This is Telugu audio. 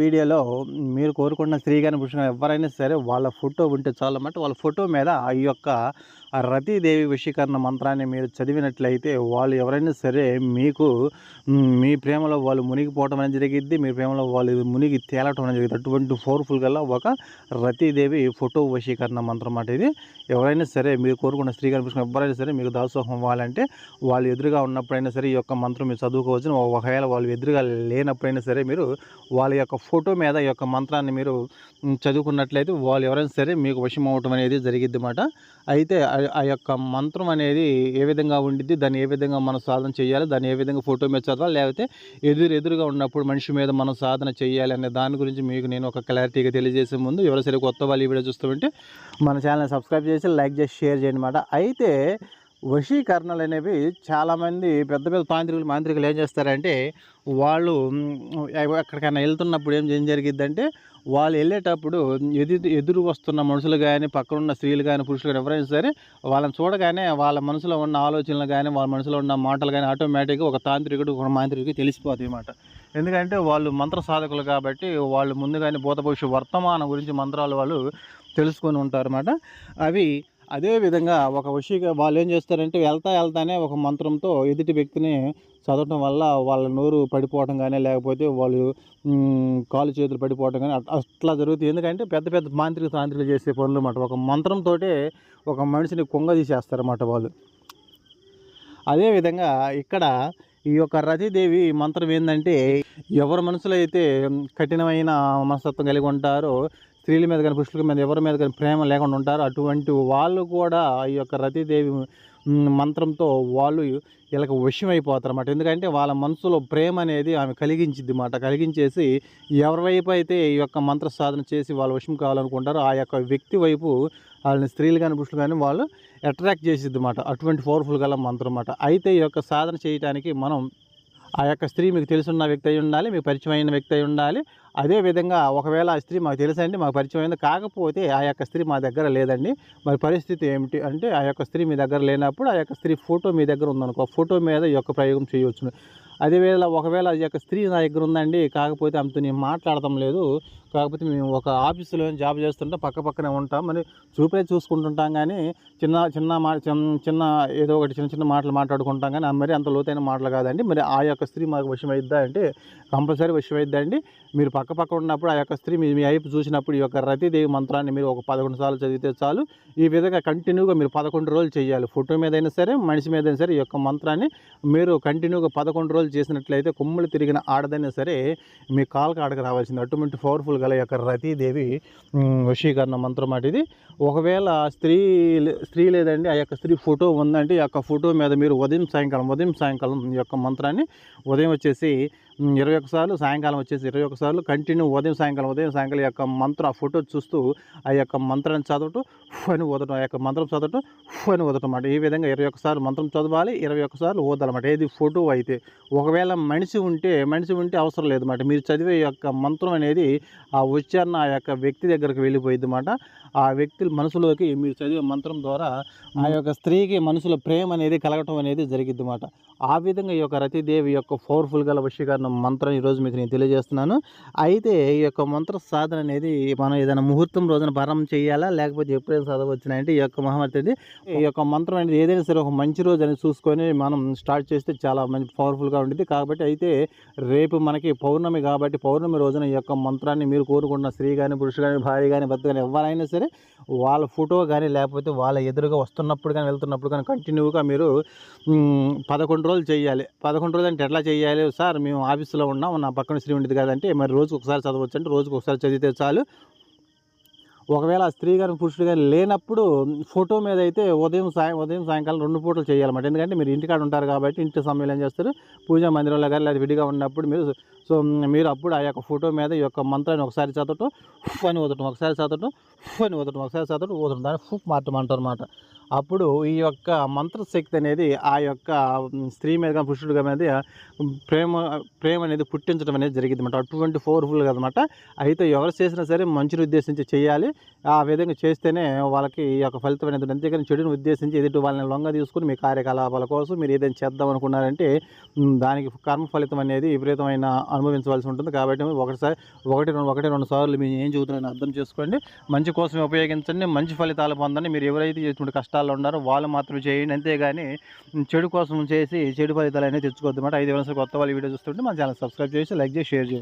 వీడియోలో మీరు కోరుకున్న స్త్రీ కానీ పురుషులు కానీ ఎవరైనా సరే వాళ్ళ ఫోటో ఉంటే చాలన్నమాట వాళ్ళ ఫోటో మీద ఈ యొక్క రతీదేవి వశీకరణ మంత్రాన్ని మీరు చదివినట్లయితే వాళ్ళు ఎవరైనా సరే మీకు మీ ప్రేమలో వాళ్ళు మునిగిపోవటం అనేది జరిగిద్ది. మీ ప్రేమలో వాళ్ళు మునిగి తేలటం అనేది జరిగింది అటువంటి పవర్ఫుల్ గల ఒక రతీదేవి ఫోటో వశీకరణ మంత్రం అన్నమాట ఇది. ఎవరైనా సరే మీరు కోరుకున్న స్త్రీ కానీ పురుషులు ఎవరైనా సరే మీకు దాసోహం అవ్వాలంటే వాళ్ళు ఎదురుగా ఉన్నప్పుడైనా సరే ఈ యొక్క మంత్రం మీరు చదువుకోవచ్చు. ఒకవేళ వాళ్ళు ఎదురుగా లేనప్పుడైనా సరే మీరు వాళ్ళ యొక్క ఫోటో మీద ఈ యొక్క మంత్రాన్ని మీరు చదువుకున్నట్లయితే వాళ్ళు ఎవరైనా సరే మీకు వశం అవ్వటం అనేది జరిగిద్ది అన్నమాట అయితే ఆ- యొక్క మంత్రం అనేది ఏ విధంగా ఉండిద్ది దాన్ని ఏ విధంగా మనం సాధన చేయాలి దాన్ని ఏ విధంగా ఫోటో మీద చదవాలి లేకపోతే ఎదురు ఎదురుగా ఉన్నప్పుడు మనిషి మీద మనం సాధన చేయాలి అనే దాని గురించి మీకు నేను ఒక క్లారిటీగా తెలియజేసే ముందు ఎవరైనా సరే కొత్త వాళ్ళు ఈ వీడియో చూస్తుంటే మన ఛానల్ని సబ్స్క్రైబ్ చేసి లైక్ చేసి షేర్ చేయండి అన్నమాట. అయితే వశీకరణలు అనేవి చాలామంది పెద్ద పెద్ద తాంత్రికులు మాంత్రికులు ఏం చేస్తారంటే వాళ్ళు ఎక్కడికైనా వెళ్తున్నప్పుడు ఏం ఏం జరిగిద్దంటే వాళ్ళు వెళ్ళేటప్పుడు ఎదురు ఎదురు వస్తున్న మనుషులు కానీ పక్కనున్న స్త్రీలు కానీ పురుషులు కానీ ఎవరైనా సరే వాళ్ళని చూడగానే వాళ్ళ మనసులో ఉన్న ఆలోచనలు కానీ వాళ్ళ మనసులో ఉన్న మాటలు కానీ ఆటోమేటిక్గా ఒక తాంత్రికుడు ఒక మాంత్రికుడికి తెలిసిపోతాయి అన్నమాట. ఎందుకంటే వాళ్ళు మంత్ర సాధకులు కాబట్టి వాళ్ళు ముందుగానే భూత భవిష్య వర్తమానం గురించి మంత్రాలు వాళ్ళు తెలుసుకొని ఉంటారు అన్నమాట. అవి అదేవిధంగా ఒక వశీగా వాళ్ళు ఏం చేస్తారంటే వెళ్తా వెళ్తానే ఒక మంత్రంతో ఎదుటి వ్యక్తిని చదవటం వల్ల వాళ్ళ నోరు పడిపోవటం కానీ లేకపోతే వాళ్ళు కాలు చేతులు పడిపోవటం కానీ అట్లా జరుగుతుంది ఎందుకంటే పెద్ద పెద్ద మాంత్రిక తాంత్రికలు చేసే పనులు అన్నమాట. ఒక మంత్రంతో ఒక మనిషిని కొంగ తీసేస్తారన్నమాట వాళ్ళు. అదేవిధంగా ఇక్కడ ఈ యొక్క రతిదేవి మంత్రం ఏంటంటే ఎవరి మనసులో అయితే కఠినమైన మనస్తత్వం కలిగి ఉంటారో స్త్రీల మీద కానీ పురుషుల మీద ఎవరి మీద కానీ ప్రేమ లేకుండా ఉంటారు. అటువంటి వాళ్ళు కూడా ఈ యొక్క రతిదేవి మంత్రంతో వాళ్ళు వీళ్ళకి వశం అయిపోతారు అన్నమాట. ఎందుకంటే వాళ్ళ మనసులో ప్రేమ అనేది ఆమె కలిగించిద్ది అన్నమాట. కలిగించేసి ఎవరి వైపు అయితే ఈ యొక్క మంత్ర సాధన చేసి వాళ్ళు వశం కావాలనుకుంటారో ఆ యొక్క వ్యక్తి వైపు వాళ్ళని స్త్రీలు కానీ పురుషులు కానీ వాళ్ళు అట్రాక్ట్ చేసిద్ది అన్నమాట. అటువంటి పవర్ఫుల్ గల మంత్రం అన్నమాట. అయితే ఈ యొక్క సాధన చేయడానికి మనం ఆ యొక్క స్త్రీ మీకు తెలుసున్న వ్యక్తి అయి ఉండాలి మీకు పరిచయమైన వ్యక్తి అయి ఉండాలి. అదే విధంగా ఒకవేళ ఆ స్త్రీ మాకు తెలుసండి మాకు పరిచయం అయింది కాకపోతే ఆ యొక్క స్త్రీ మా దగ్గర లేదండి. మరి పరిస్థితి ఏమిటి అంటే ఆ యొక్క స్త్రీ మీ దగ్గర లేనప్పుడు ఆ యొక్క స్త్రీ ఫోటో మీ దగ్గర ఉందనుకో ఫోటో మీద ఈ యొక్క ప్రయోగం చేయవచ్చు అదేవేళ ఒకవేళ ఈ యొక్క స్త్రీ నా దగ్గర ఉందండి కాకపోతే ఆమెతో నేను మాట్లాడటం లేదు కాకపోతే మేము ఒక ఆఫీసులో జాబ్ చేస్తుంటే పక్క పక్కనే ఉంటాం. మరి చూపే చూసుకుంటుంటాం కానీ చిన్న చిన్న మా చిన్న చిన్న ఏదో ఒకటి చిన్న చిన్న మాటలు మాట్లాడుకుంటాం కానీ మరి అంత లోతైన మాటలు కాదండి. మరి ఆ యొక్క స్త్రీ మాకు వశం అయిద్దా అంటే కంపల్సరీ వశం మీరు పక్క పక్క ఉన్నప్పుడు ఆ యొక్క స్త్రీ మీ మీ వైపు చూసినప్పుడు ఈ యొక్క రతిదేవి మంత్రాన్ని మీరు ఒక పదకొండు సార్లు చదివితే చాలు. ఈ విధంగా కంటిన్యూగా మీరు పదకొండు రోజులు చేయాలి. ఫోటో మీద అయినా సరే మనిషి మీద అయినా సరే ఈ యొక్క మంత్రాన్ని మీరు కంటిన్యూగా పదకొండు రోజులు చేసినట్లయితే కొమ్ములు తిరిగిన ఆడదైనా సరే మీ కాలుకి ఆడకు రావాల్సింది. అటువంటి పవర్ఫుల్ గల యొక్క రతీదేవి వశీకరణ మంత్రం మాట ఇది. ఒకవేళ స్త్రీ స్త్రీ లేదండి ఆ యొక్క స్త్రీ ఫోటో ఉందంటే ఆ యొక్క ఫోటో మీద మీరు ఉదయం సాయంకాలం ఉదయం సాయంకాలం ఈ యొక్క మంత్రాన్ని ఉదయం వచ్చేసి ఇరవై ఒక్క సార్లు సాయంకాలం వచ్చేసి ఇరవై ఒక్క సార్లు కంటిన్యూ ఉదయం సాయంకాలం ఉదయం సాయంకాలం యొక్క మంత్రం ఆ ఫోటో చూస్తూ ఆ యొక్క మంత్రాన్ని చదవటం అని ఊదటం ఆ యొక్క మంత్రం చదవటం అని ఊదటం అన్నమాట. ఈ విధంగా ఇరవై ఒక్కసార్లు మంత్రం చదవాలి ఇరవై ఒక్కసార్లు ఊదాలన్నమాట ఏది ఫోటో అయితే ఒకవేళ మనిషి ఉంటే మనిషి ఉంటే అవసరం లేదు అన్నమాట మీరు చదివే యొక్క మంత్రం అనేది ఆ ఉచ్చారణ ఆ యొక్క వ్యక్తి దగ్గరకు వెళ్ళిపోయింది అన్నమాట ఆ వ్యక్తి మనసులోకి మీరు చదివే మంత్రం ద్వారా ఆ యొక్క స్త్రీకి మనసులో ప్రేమ అనేది కలగటం అనేది జరిగిద్ది అన్నమాట ఆ విధంగా ఈ యొక్క రతిదేవి యొక్క పవర్ఫుల్ గల వశీకరణ మంత్రం ఈరోజు మీకు నేను తెలియజేస్తున్నాను. అయితే ఈ యొక్క మంత్ర సాధన అనేది మనం ఏదైనా ముహూర్తం రోజున భరం చేయాలా? లేకపోతే ఎప్పుడైనా చదవచ్చునా అంటే ఈ యొక్క మహమ్మతి ఈ యొక్క మంత్రం అనేది ఏదైనా సరే ఒక మంచి రోజు అని చూసుకొని మనం స్టార్ట్ చేస్తే చాలా మంచి పవర్ఫుల్గా ఉంటుంది కాబట్టి అయితే రేపు మనకి పౌర్ణమి కాబట్టి పౌర్ణమి రోజున ఈ యొక్క మంత్రాన్ని మీరు కోరుకున్న స్త్రీ కానీ పురుషుడు కానీ భార్య కానీ భర్త కానీ ఎవరైనా సరే వాళ్ళ ఫోటో కానీ లేకపోతే వాళ్ళ ఎదురుగా వస్తున్నప్పుడు కానీ వెళ్తున్నప్పుడు కానీ కంటిన్యూగా మీరు పదకొండు రోజులు చేయాలి. పదకొండు రోజులు అంటే ఎట్లా చేయాలి? సార్ మేము ఆఫీస్లో ఉన్నాం నా పక్కన స్త్రీ ఉండేది కాదంటే మరి రోజుకు ఒకసారి చదవచ్చు అంటే రోజుకు ఒకసారి చదివితే చాలు. ఒకవేళ స్త్రీ గారు పురుషుడు కానీ లేనప్పుడు ఫోటో మీద అయితే ఉదయం సాయం ఉదయం సాయంకాలం రెండు పూటలు చేయాలన్నమాట. ఎందుకంటే మీరు ఇంటికాడ ఉంటారు కాబట్టి ఇంటి సమయంలో ఏం చేస్తారు? పూజా మందిరంలో కానీ లేదా విడిగా ఉన్నప్పుడు మీరు సో మీరు అప్పుడు ఆ యొక్క ఫోటో మీద ఈ యొక్క మంత్రాన్ని ఒకసారి చదవటం ఫుఫ్ అని ఒకసారి చదవటం ఫుఫ్ అని ఒకసారి చదవటం వదటం దాన్ని మార్టం అంటారు అనమాట అప్పుడు ఈ యొక్క మంత్రశక్తి అనేది ఆ యొక్క స్త్రీ మీద కానీ పురుషుడు మీద ప్రేమ ప్రేమ అనేది పుట్టించడం అనేది జరిగింది అనమాట అటువంటి పవర్ఫుల్ అనమాట అయితే ఎవరు చేసినా సరే మంచిని ఉద్దేశించి చేయాలి. ఆ విధంగా చేస్తేనే వాళ్ళకి ఈ యొక్క ఫలితం అనేది అంతేకాని చెడుని ఉద్దేశించి ఎదుటి వాళ్ళని లొంగ తీసుకుని మీ కార్యకలాపాల కోసం మీరు ఏదైనా చేద్దాం అనుకున్నారంటే దానికి కర్మ ఫలితం అనేది విపరీతమైన అనుభవించవలసి ఉంటుంది. కాబట్టి ఒకటిసారి ఒకటి రెండు ఒకటి రెండు సార్లు మీరు ఏం చెబుతున్నారని అర్థం చేసుకోండి. మంచి కోసం ఉపయోగించండి. మంచి ఫలితాలు పొందండి. మీరు ఎవరైతే చేసినటువంటి కష్టాల్లో ఉన్నారు. వాళ్ళు మాత్రం చేయండి. అంతేగాని చెడు కోసం చేసి చెడు ఫలితాలు అనేది తెచ్చుకోవద్దు అన్నమాట. ఐదు వేల కొత్త వాళ్ళు వీడియో చూస్తుంటే మన ఛానల్ సబ్స్క్రైబ్ చేసి లైక్ చేసి షేర్ చేయండి.